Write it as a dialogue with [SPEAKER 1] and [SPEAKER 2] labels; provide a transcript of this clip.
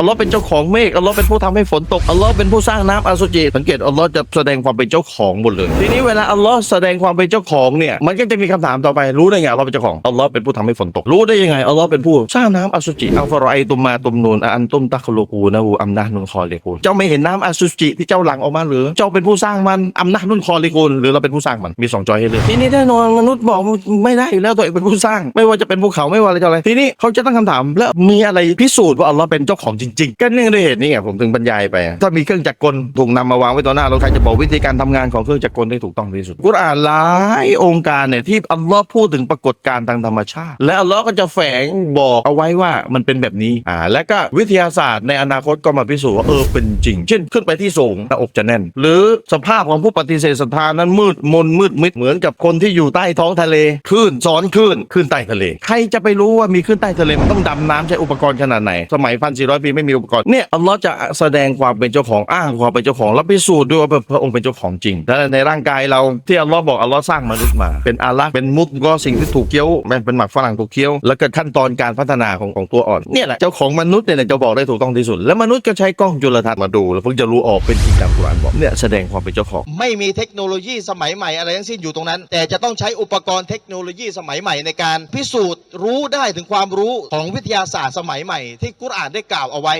[SPEAKER 1] อัลลอฮ์เป็นเจ้าของเมฆอัลลอฮ์เป็นผู้ทำให้ฝนตกอัลลอฮ์เป็นผู้สร้างน้ำอสุจิสังเกตอัลลอฮ์จะแสดงความเป็นเจ้าของหมดเลย ทีนี้เวลาอัลลอฮ์แสดงความเป็นเจ้าของเนี่ยมันก็จะมีคำถามต่อไปรู้ได้ไงอัลลอฮ์เป็นเจ้าของอัลลอฮ์เป็นผู้ทำให้ฝนตกรู้ได้ยังไงอัลลอฮ์เป็นผู้สร้างน้ำอสุจิอัลฟารอไอตุมมาตุมนูนอันตุมตัคลูกูนะฮูอัมนะฮ์นุนคอเลกูนเจ้าไม่เห็นน้ำอสุจิที่เจ้าหลั่งออกมาหรือเจ้าเป็นผู้สร้างมันอัมนะฮ์นุนคอเลกูนหรือเราเป็นผู้สร้างมันมีสองจอยให้เลือกทีนี้แน่นอนมนุษย์บอกไม่ได้อยู่แล้วตัวเองเป็นผู้สร้าง ไม่ว่าจะเป็นภูเขาไม่ว่าอะไรจะอะไรทีนี้เขาจะตั้งคำถามแล้วมีอะไรพิสูจน์ว่าอัลลอฮ์เป็นเจ้าของจริงๆ ก็เนื่องด้วยเหตุนี้ไงผมถึงบรรยายไปถ้ามีเครื่องจักรกลถูกนำมาวางไว้ต่อหน้าเราใครจะบอกวิธีการทำงานของเครื่องจักรกลได้ถูกต้องที่สุดกุรอานหลายองค์การเนี่ยที่อัลลอฮ์พูดถึงปรากฏการณ์ทางธรรมชาติ และอัลลอฮ์ก็จะแฝงบอกเอาไว้ว่ามันเป็นแบบนี้อ่าและก็วิทยาศาสตร์ในอนาคตก็มาพิสูจน์ว่าเออเป็นจริง เช่นขึ้นไปที่สูงหน้าอกจะแน่น หรือสภาพของผู้ปฏิเสธศรัทธานั้นมืดมนมืดมิดเหมือนกับคนที่อยู่ใต้ท้องทะเลคลื่นซ้อนคลื่นคลื่นใต้ทะเล ใครจะไปรู้ว่ามีคลื่นใต้ทะเลมันต้องดำน้ำใช้อุปกรณ์ขนาดไหนสมัยพันสี่ร้อยปีไม่มีอุปกรณ์เนี่ยอัลลอฮ์จะแสดงความเป็นเจ้าของอ้างความเป็นเจ้าของแล้วพิสูจน์ด้วยว่าพระองค์เป็นเจ้าของจริงและในร่างกายเราที่อัลลอฮ์บอกอัลลอฮ์สร้างมนุษย์มาเป็นอาลักเป็นมุดก็สิ่งที่ถูกเคี้ยวแม่เป็นหมักฝรั่งถูกเคี้ยว แล้วก็ขั้นตอนการพัฒนาของของตัวอ่อนเนี่ยแหละเจ้าของมนุษย์เนี่ยจะบอกได้ถูกต้องที่สุด แล้วมนุษย์ก็ใช้กล้องจุลทรรศน์มาดู แล้วเพิ่งจะรู้ออกเป็นจริงตามกุรอานบอกเนี่ยแสดงความเป็นเจ้าของ
[SPEAKER 2] ไม่มีเทคโนโลยีสมัยใหม่อะไรทั้งสิ้นอยู่ตรงนั้น แต่จะต้องใช้อุปกรณ์เทคโนโลยีสมัยใหม่ในการพิสูจน์รู้ได้ถึงความรู้ของวิทยาศาสตร์สมัยใหม่ที่กุรอานได้กล่าวเอาไว้